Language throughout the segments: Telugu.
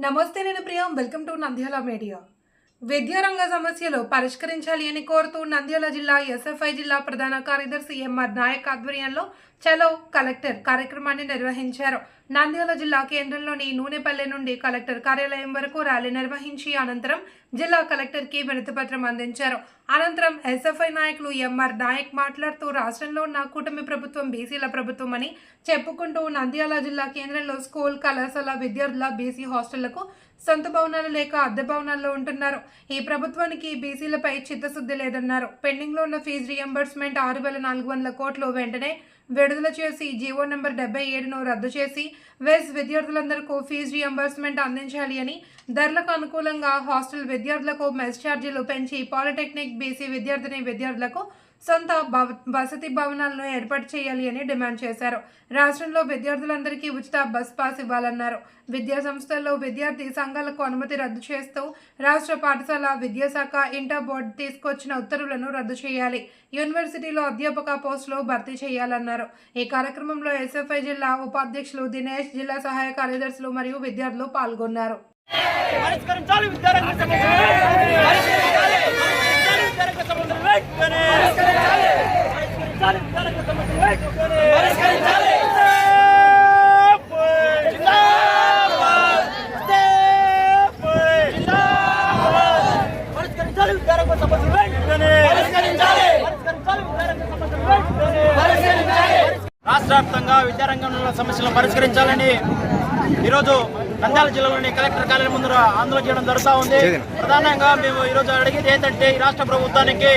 నమస్తే నేను Priya welcome to Nandyal media విద్యారంగ సమస్యలు పరిష్కరించాలి అని కోరుతూ నంద్యాల జిల్లా ఎస్ఎఫ్ఐ జిల్లా ప్రధాన కార్యదర్శి ఎంఆర్ నాయక్ ఆధ్వర్యంలో చలో కలెక్టర్ కార్యక్రమాన్ని నిర్వహించారు. నంద్యాల జిల్లా కేంద్రంలోని నూనెపల్లె నుండి కలెక్టర్ కార్యాలయం వరకు ర్యాలీ నిర్వహించి అనంతరం జిల్లా కలెక్టర్కి వినతిపత్రం అందించారు. అనంతరం ఎస్ఎఫ్ఐ నాయకులు ఎంఆర్ నాయక్ మాట్లాడుతూ రాష్ట్రంలో ఉన్న కూటమి ప్రభుత్వం బీసీల ప్రభుత్వం అని చెప్పుకుంటూ నంద్యాల జిల్లా కేంద్రంలో స్కూల్ కళాశాల విద్యార్థుల బీసీ హాస్టళ్ళకు సొంత భవనాలు లేక అద్దె భవనాల్లో ఉంటున్నారు. ఈ ప్రభుత్వానికి బీసీలపై చిత్తశుద్ధి లేదన్నారు. పెండింగ్లో ఉన్న ఫీజు రియంబర్స్మెంట్ ఆరు వేల నాలుగు వందల కోట్లు వెంటనే విడుదల చేసి జీవో నెంబర్ డెబ్బై ఏడును రద్దు చేసి వెస్ విద్యార్థులందరికీ ఫీజు రియంబర్స్మెంట్ అందించాలి అని ధరలకు అనుకూలంగా హాస్టల్ విద్యార్థులకు మెస్ ఛార్జీలు పెంచి పాలిటెక్నిక్ బీసీ విద్యార్థిని విద్యార్థులకు సొంత భవ వసతి భవనాలను ఏర్పాటు చేయాలి అని డిమాండ్ చేశారు. రాష్ట్రంలో విద్యార్థులందరికీ ఉచిత బస్ పాస్ ఇవ్వాలన్నారు. విద్యా సంస్థల్లో విద్యార్థి సంఘాలకు అనుమతి రద్దు చేస్తూ రాష్ట్ర పాఠశాల విద్యాశాఖ ఇంటర్ బోర్డు తీసుకొచ్చిన ఉత్తర్వులను రద్దు చేయాలి. యూనివర్సిటీలో అధ్యాపక పోస్టులు భర్తీ చేయాలన్నారు. ఈ కార్యక్రమంలో ఎస్ఎఫ్ఐ జిల్లా ఉపాధ్యక్షులు దినేష్ జిల్లా సహాయ కార్యదర్శులు మరియు విద్యార్థులు పాల్గొన్నారు పరిష్కరించాలి విద్యారంగ సమస్యలు పరిష్కరించాలి విద్యారంగ సమస్యలు వెంటనే పరిష్కరించాలి విద్యారంగ సమస్యలు వెంటనే పరిష్కరించాలి జిందాబాద్ జిందాబాద్ పరిష్కరించాలి విద్యారంగ సమస్యలు వెంటనే పరిష్కరించాలి పరిష్కరించాలి విద్యారంగ సమస్యలు వెంటనే పరిష్కరించాలి రాష్ట్ర వ్యాప్తంగా విద్యారంగంలో సమస్యలను పరిష్కరించాలని ఈరోజు నంద్యాల జిల్లాలోని కలెక్టర్ కార్యాలయం ముందు ఆందోళన చేయడం జరుగుతూ ఉంది. ప్రధానంగా మేము ఈరోజు అడిగేది ఏంటంటే ఈ రాష్ట్ర ప్రభుత్వానికి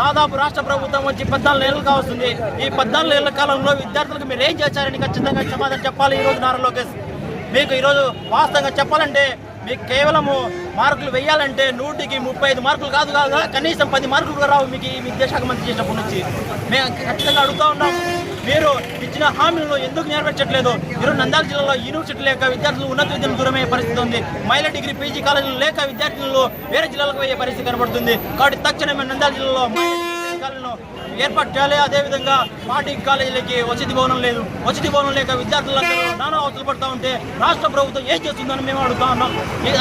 దాదాపు రాష్ట్ర ప్రభుత్వం వచ్చి పద్నాలుగు ఏళ్ళు కావస్తుంది. ఈ పద్నాలుగు ఏళ్ళ కాలంలో విద్యార్థులకు మీరు ఏం చేశారని ఖచ్చితంగా సమాధానం చెప్పాలి ఈ రోజు నారా లోకేష్. మీకు ఈరోజు వాస్తవంగా చెప్పాలంటే మీకు కేవలము మార్కులు వేయాలంటే నూటికి ముప్పై ఐదు మార్కులు కాదు కాదు కనీసం పది మార్కులు రావు మీకు ఈ విద్యాశాఖ మంత్రి చేసినప్పటి నుంచి. మేము ఖచ్చితంగా అడుగుతా ఉన్నాం. మీరు ఇచ్చిన హామీలను ఎందుకు నెరవేర్చట్లేదు? ఈరోజు నంద్యాల జిల్లాలో యూనివర్సిటీ లేక విద్యార్థులు ఉన్నత విద్యను దూరమయ్యే పరిస్థితి ఉంది. మహిళా డిగ్రీ పీజీ కాలేజీలు లేక విద్యార్థులు వేరే జిల్లాలకు పోయే పరిస్థితి కనబడుతుంది. కాబట్టి తక్షణమే నంద్యాల జిల్లాలో మహిళా ఏర్పాటు చేయాలి. అదేవిధంగా పార్టీ కాలేజీలకి వసతి భవనం లేదు. వసతి భవనం లేక విద్యార్థులందరూ నానా అవతలు పడుతూ ఉంటే రాష్ట్ర ప్రభుత్వం ఏం చేస్తుందని మేము అడుగుతా ఉన్నాం.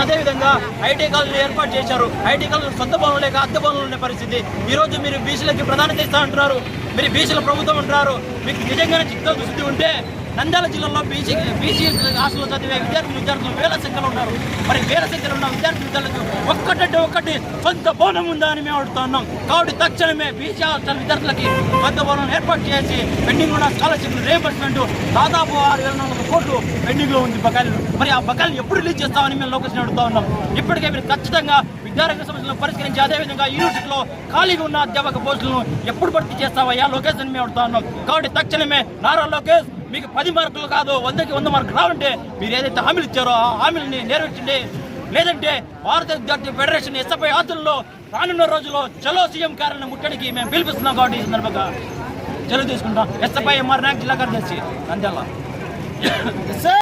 అదేవిధంగా ఐటీ కాలేజీలు ఏర్పాటు చేశారు. ఐటీ కాలేజీలు సొంత భవనం లేక అద్దె భవనంలో ఉండే పరిస్థితి. ఈరోజు మీరు బీసీలకి ప్రాధాన్యత ఇస్తా అంటున్నారు మీరు బీసీల ప్రభుత్వం అంటున్నారు. మీకు నిజంగానే చిత్తశుద్ధి ఉంటే నంద్యాల జిల్లాలో బీసీ బీసీ హాస్టల్లో చదివే విద్యార్థులు విద్యార్థులు వేల సంఖ్యలో ఉన్నారు. మరి వేల సంఖ్యలో ఉన్న విద్యార్థి విద్యార్థులకు ఒక్కటంటే ఒక్కటి సొంత భవనం ఉందా అని మేము అడుగుతున్నాం. కాబట్టి తక్షణమే బీసీ హాస్టల్ విద్యార్థులకి సొంత భవనం ఏర్పాటు చేసి పెండింగ్ ఉన్న స్కాలర్షిప్ రీఎంబర్స్మెంట్ దాదాపు ఆరు వేల నాలుగు కోట్లు పెండింగ్లో ఉంది బకాయిలు. మరి ఆ బకాయిలు ఎప్పుడు రిలీజ్ చేస్తామని మేము లోకేషన్ అడుగుతా ఉన్నాం. ఇప్పటికే మీరు ఖచ్చితంగా విద్యారంగ సమస్యలను పరిష్కరించి అదేవిధంగా యూనివర్సిటీలో ఖాళీగా ఉన్న అధ్యాపక పోస్టులను ఎప్పుడు భర్తీ చేస్తావయ్యా? లోకేష్ అని మేము అడుగుతా ఉన్నాం. కాబట్టి తక్షణమే నారా లోకేష్ మీకు పది మార్కులు కాదు వందకి వంద మార్కులు రావంటే మీరు ఏదైతే హామీలు ఇచ్చారో ఆ హామీలని నెరవేర్చండి. లేదంటే భారత విద్యార్థి ఫెడరేషన్ ఎస్ఎఫ్ఐ ఆస్తుల్లో రానున్న రోజుల్లో చలో సీఎం కార్యాలయం ముట్టడికి మేము పిలిపిస్తున్నాం కాబట్టి ఈ సందర్భంగా చలో తీసుకుంటాం. ఎస్ఎఫ్ఐ ఎంఆర్ నాయక్ జిల్లా కార్యదర్శి నంద్యాల.